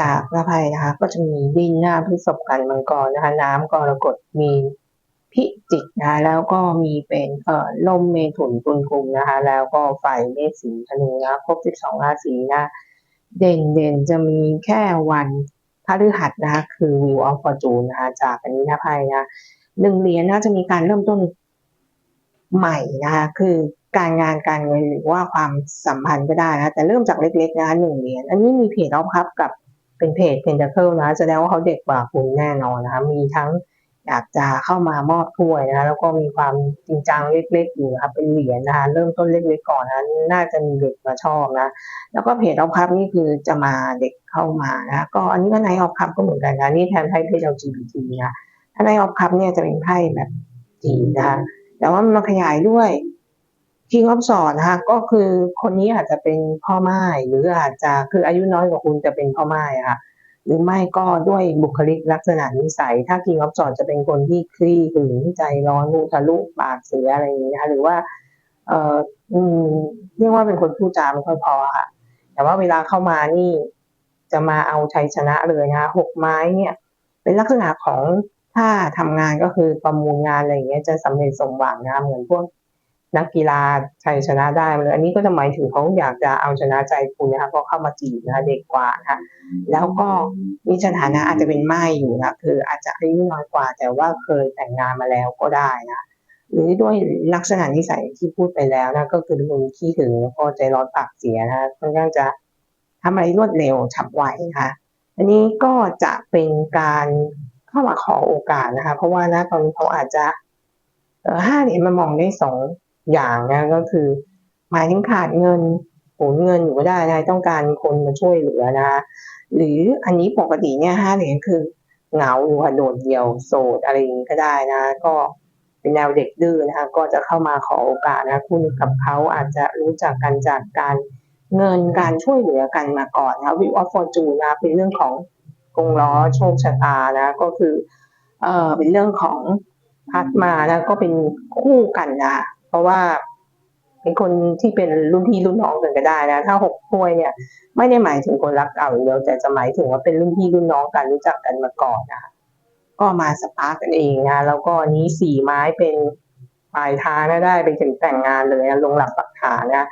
จากระภัยนะคะ ก็จะมีดินหน้าพฤษภกันมังกรนะคะ น้ำกรกฎมีพิจิกนะคะแล้วก็มีเป็นเอ่อลมเมถุนตุลกุมนะคะ แล้วก็ไฟเมษสีธนูนะครบ12ราศีนะ เด่นเด่นจะมีแค่วันพฤหัสนะคะคือ Wheel of Fortune นะคะจากอันนี้นะไพ่นะหนึ่งเหรียญน่าจะมีการเริ่มต้นใหม่นะคะคือการงานการเงินหรือว่าความสัมพันธ์ก็ได้นะแต่เริ่มจากเล็กๆนะคะหนึ่งเหรียญอันนี้มีเพจออฟคัพกับ เป็นเพจเพนเ a เคิลนะแสดงว่าเขาเด็กกว่าคุณแน่นอนนะคะมีทั้งอยากจะเข้ามามอบถ้วยนะคะแล้วก็มีความจริงจังเล็กๆอยู่นะคะเป็นเหรียญนะคะเริ่มต้นเล็กๆก่อนนะน่าจะมีเด็กมาชอบนะแล้วก็เพจออฟคัพนี่คือจะมาเด็กเข้ามานะก็อันนี้ก็ในออฟคัพก็เหมือนกันนะนี่แทนไพ่เพจ LGBT นะถ้าในออฟคัพเนี่ยจะเป็นไพ่แบบจีนนะคะแต่ว่ามันมาขยายด้วย คิงออฟสอนนะคะก็คือคนนี้อาจจะเป็นพ่อไม้หรืออาจจะคืออายุน้อยกว่าคุณจะเป็นพ่อไม้ค่ะหรือไม่ก็ด้วยบุคลิกลักษณะนิสัย ถ้าคิงออฟสอนจะเป็นคนที่คลี่หึงใจร้อนมุทะลุปากเสียอะไรอย่างนี้นะหรือว่า เอ่อเรียกว่าเป็นคนพูดจาไม่ค่อยพอค่ะ แต่ว่าเวลาเข้ามานี่จะมาเอาชัยชนะเลยนะหกไม้เนี่ย เป็นลักษณะของถ้าทำงานก็คือประมูลงานอะไรอย่างเงี้ยจะสำเร็จสมหวังนะเหมือนพวก นักกีฬาชัยชนะได้เลยอันนี้ก็จะหมายถึงเขาอยากจะเอาชนะใจคุณนะคะเพราะเข้ามาจีบนะคะเด็กกว่านะคะแล้วก็มีสถานะอาจจะเป็นไม้อยู่นะคืออาจจะอายุน้อยกว่า แต่ว่าเคยแต่งงานมาแล้วก็ได้นะหรือด้วยลักษณะนิสัยที่พูดไปแล้วนะก็คือเป็นคนขี้หึงแล้วก็ใจร้อนปากเสียนะค่อนข้างจะทำอะไรรวดเร็วฉับไวนะคะอันนี้ก็จะเป็นการเข้ามาขอโอกาสนะคะ เพราะว่านะตอนนี้เขาอาจจะห้าเหรียญมันมองได้สอง อย่างนะก็คือ หมายถึงขาดเงินโหนเงินอยู่ก็ได้นะต้องการคนมาช่วยเหลือนะคะหรืออันนี้ปกติเนี่ยห้าเหรียญคือเหงาอยู่ค่ะโดดเดี่ยวโสดอะไรอย่างนี้ก็ได้นะ ก็เป็นแนวเด็กดื้อนะคะก็จะเข้ามาขอโอกาสนะคุณกับเขาอาจจะรู้จักกันจากการเงินการช่วยเหลือกันมาก่อนนะวิวออฟฟอร์จูนะเป็นเรื่องของกงล้อโชคชะตานะ ก็คือเออเป็นเรื่องของพัดมานะก็เป็นคู่กันนะ เพราะว่าเป็นคนที่เป็นรุ่นพี่รุ่นน้องกันก็ได้นะ ถ้าหกถ้วยเนี่ย ไม่ได้หมายถึงคนรักเก่าอย่างเดียวแต่จะหมายถึงว่าเป็นรุ่นพี่รุ่นน้องกันรู้จักกันมาก่อนนะคะก็มาสปาร์กกันเองนะแล้วก็นี้สี่ไม้เป็นปลายทางนะได้ไปถึงแต่งงานเลยนะลงหลักปักฐานนะ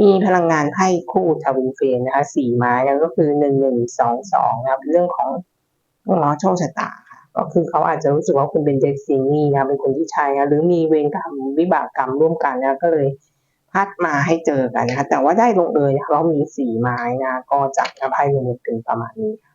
มีพลังงานไพ่คู่ทวินเฟนนะคะสี่ไม้นะก็คือหนึ่งหนึ่งสองสองนะเป็นเรื่องของล้อโชคชะตา ก็คือเขาอาจจะรู้สึกว่าคุณเป็นเดซซินี่นะเป็นคนที่ใช้นะหรือมีเวรกรรมวิบากกรรมร่วมกันนะก็เลยพัดมาให้เจอกันนะคะแต่ว่าได้ลงเอยเขามีสี่ไม้นะก็จากไพ่รวมเป็นประมาณนี้ค่ะ